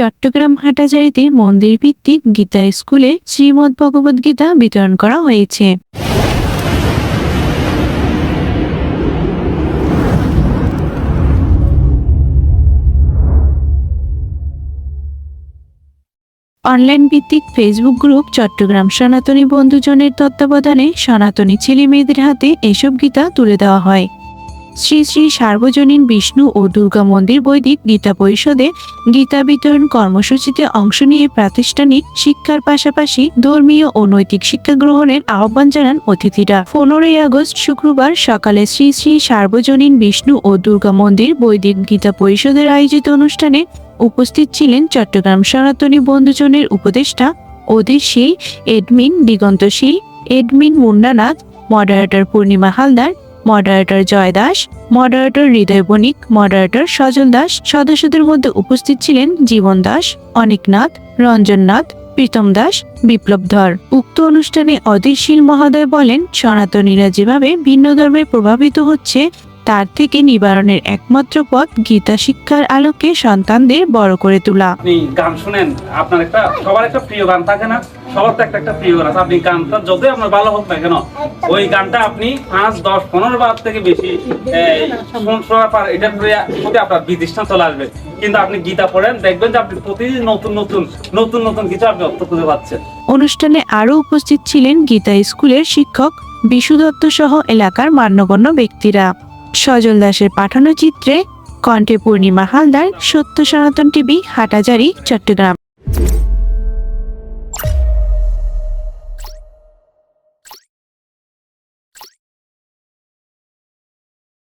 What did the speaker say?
চট্টগ্রাম হাটাজারিতে মন্দির ভিত্তিক গীতা স্কুলে শ্রীমদ্ ভগবদ গীতা বিতরণ করা হয়েছে। অনলাইন ভিত্তিক ফেসবুক গ্রুপ চট্টগ্রাম সনাতনী বন্ধুজনের তত্ত্বাবধানে সনাতনী ছেলে মেয়েদের হাতে এসব গীতা তুলে দেওয়া হয়। শ্রী শ্রী সার্বজনীন বিষ্ণু ও দুর্গা মন্দির বৈদিক গীতা পরিষদে গীতা বিতরণ কর্মসূচিতে অংশ নিয়ে প্রাতিষ্ঠানিক শিক্ষার পাশাপাশি ধর্মীয় ও নৈতিক শিক্ষা গ্রহণের আহ্বান জানান অতিথিরা। পনেরোই আগস্ট শুক্রবার সকালে শ্রী শ্রী সার্বজনীন বিষ্ণু ও দুর্গা মন্দির বৈদিক গীতা পরিষদের আয়োজিত অনুষ্ঠানে উপস্থিত ছিলেন চট্টগ্রাম সনাতনী বন্ধুজনের উপদেষ্টা Adhirshil admin Digantashil admin Munnanath, moderator Purnima Haldar moderator Joy Das moderator Hridoy Banik moderator Sajal Das সদস্যদের মধ্যে উপস্থিত ছিলেন জীবন দাস, অনিক রঞ্জননাথ প্রীতম দাস, বিপ্লব ধর। উক্ত অনুষ্ঠানে অধীরশীল মহোদয় বলেন, সনাতনীরা যেভাবে ভিন্ন ধর্মে প্রভাবিত হচ্ছে, তার থেকে নিবারণের একমাত্র পথ গীতা শিক্ষার আলোকে সন্তানদের বড় করে তোলা। গান শুনেন? আপনার একটা সবার একটা প্রিয় গান থাকে না? সবার তো একটা একটা প্রিয় গান আছে। আপনি গানটা আপনার ভালো হোক না কেন, ওই গানটা আপনি পাঁচ, দশ, পনেরো বার থেকে বেশি এটার প্রতি- আপনার চলে আসবে। কিন্তু আপনি গীতা পড়েন, দেখবেন যে আপনি প্রতিদিন নতুন নতুন নতুন নতুন কিছু আপনি অর্থ খুঁজে পাচ্ছেন। অনুষ্ঠানে আরও উপস্থিত ছিলেন গীতা স্কুলের শিক্ষক বিশু দত্ত সহ এলাকার মান্যগণ্য ব্যক্তিরা। সজল দাসের পাঠানো চিত্রে কণ্ঠে পূর্ণিমা হালদার, সত্য সনাতন টিভি, হাটাজারি, চট্টগ্রাম।